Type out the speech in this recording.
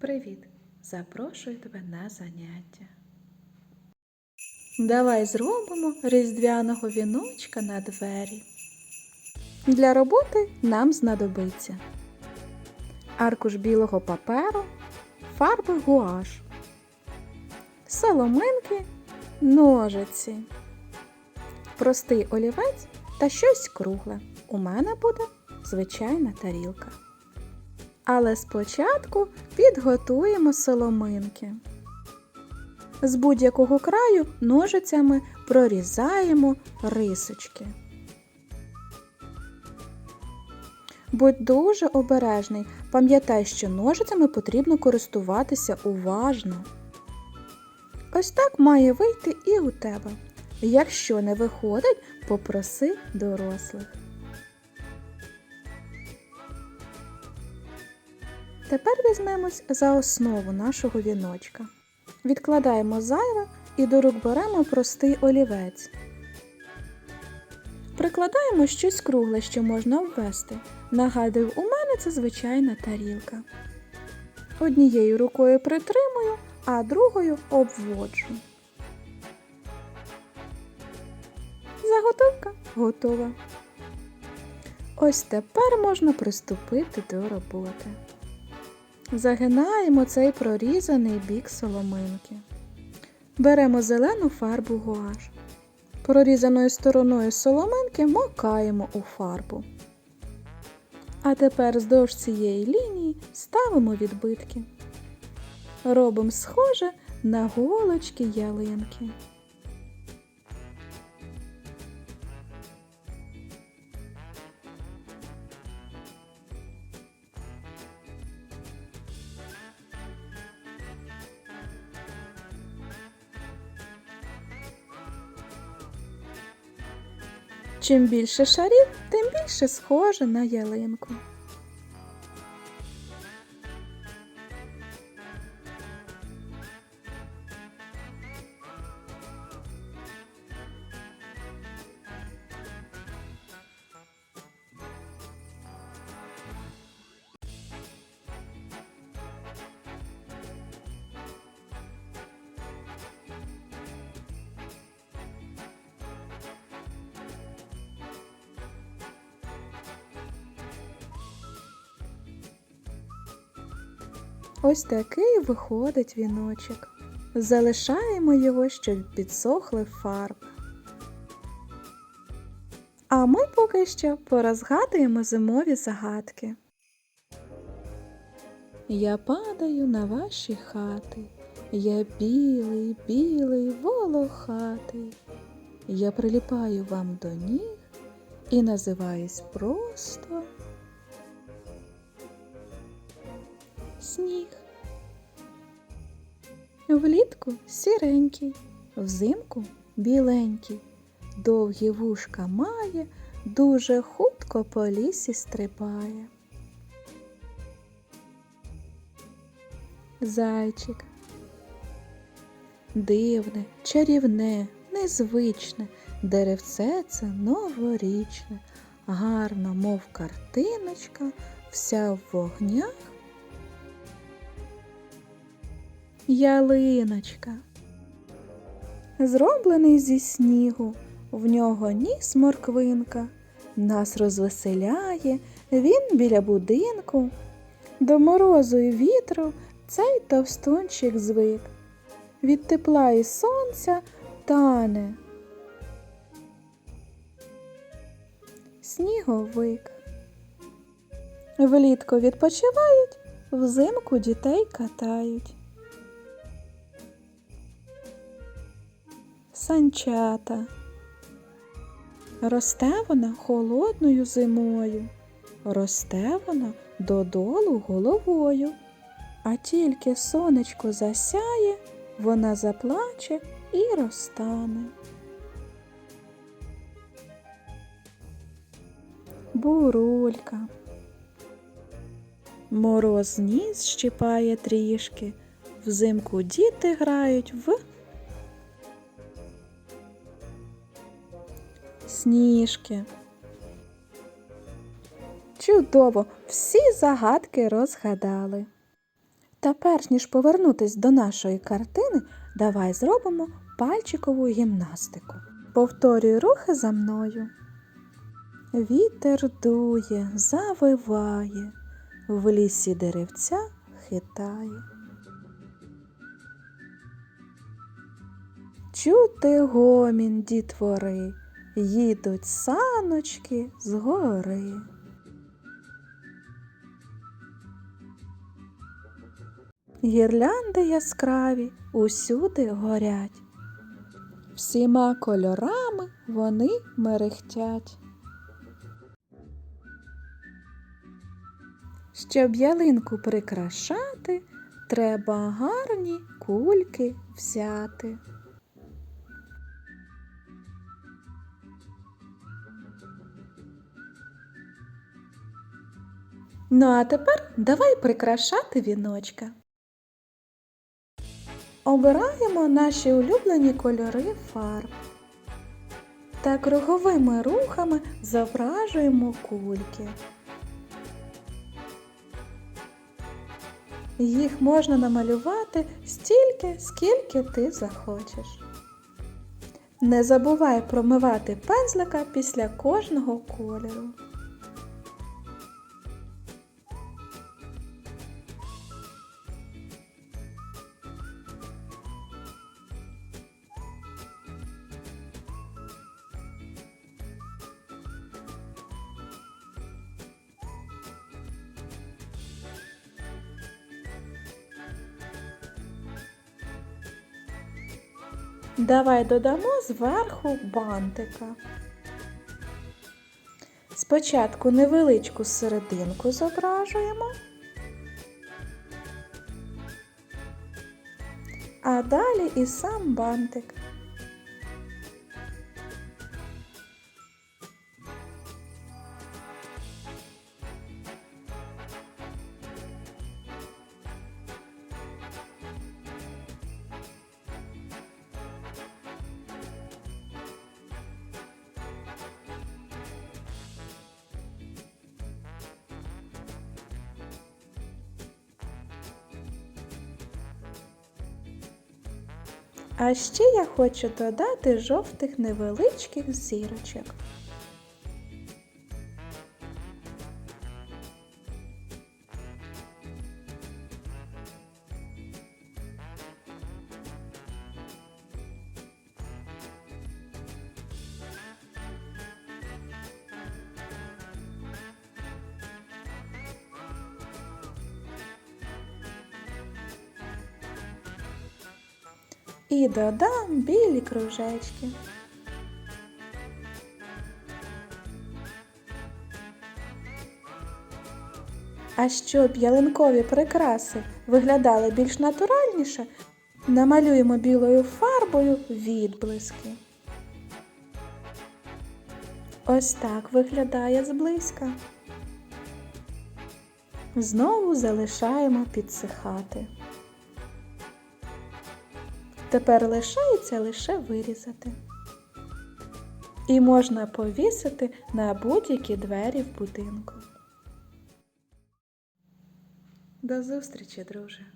Привіт! Запрошую тебе на заняття. Давай зробимо різдвяного віночка на двері. Для роботи нам знадобиться аркуш білого паперу, фарби гуаш, соломинки, ножиці, простий олівець та щось кругле. У мене буде звичайна тарілка. Але спочатку підготуємо соломинки. З будь-якого краю ножицями прорізаємо рисочки. Будь дуже обережний. Пам'ятай, що ножицями потрібно користуватися уважно. Ось так має вийти і у тебе. Якщо не виходить, попроси дорослих. Тепер візьмемось за основу нашого віночка. Відкладаємо зайве і до рук беремо простий олівець. Прикладаємо щось кругле, що можна обвести. Нагадую, у мене це звичайна тарілка. Однією рукою притримую, а другою обводжу. Заготовка готова. Ось тепер можна приступити до роботи. Загинаємо цей прорізаний бік соломинки. Беремо зелену фарбу гуаш. Прорізаною стороною соломинки макаємо у фарбу. А тепер вздовж цієї лінії ставимо відбитки. Робимо схоже на голочки ялинки. Чим більше шарів, тим більше схоже на ялинку. Ось такий виходить віночок. Залишаємо його, щоб підсохли фарби. А ми поки що порозгадуємо зимові загадки. Я падаю на ваші хати, я білий, білий, волохатий. Я приліпаю вам до ніг і називаюсь просто сніг. Влітку сіренький, взимку біленький, довгі вушка має, дуже хутко по лісі стрибає. Зайчик. Дивне, чарівне, незвичне, деревце це новорічне, гарно, мов картиночка, вся в вогнях. Ялиночка. Зроблений зі снігу, в нього ніс морквинка, нас розвеселяє, він біля будинку. До морозу і вітру цей товстунчик звик. Від тепла і сонця тане. Сніговик. Влітку відпочивають, взимку дітей катають. Санчата. Росте вона холодною зимою, росте вона додолу головою, а тільки сонечко засяє, вона заплаче і розтане. Бурулька. Мороз ніс щипає трішки, взимку діти грають в сніжки. Чудово! Всі загадки розгадали. Та перш ніж повернутись до нашої картини, давай зробимо пальчикову гімнастику. Повторюй рухи за мною. Вітер дує, завиває, в лісі деревця хитає. Чути гомін дітвори, їдуть саночки з гори. Гірлянди яскраві усюди горять. Всіма кольорами вони мерехтять. Щоб ялинку прикрашати, треба гарні кульки взяти. Ну а тепер давай прикрашати віночка. Обираємо наші улюблені кольори фарб та круговими рухами зображуємо кульки. Їх можна намалювати стільки, скільки ти захочеш. Не забувай промивати пензлика після кожного кольору. Давай додамо зверху бантика. Спочатку невеличку серединку зображуємо, а далі і сам бантик. А ще я хочу додати жовтих невеличких зірочок. І додам білі кружечки. А щоб ялинкові прикраси виглядали більш натуральніше, намалюємо білою фарбою відблиски. Ось так виглядає зблизька. Знову залишаємо підсихати. Тепер лишається лише вирізати. І можна повісити на будь-які двері в будинку. До зустрічі, друже!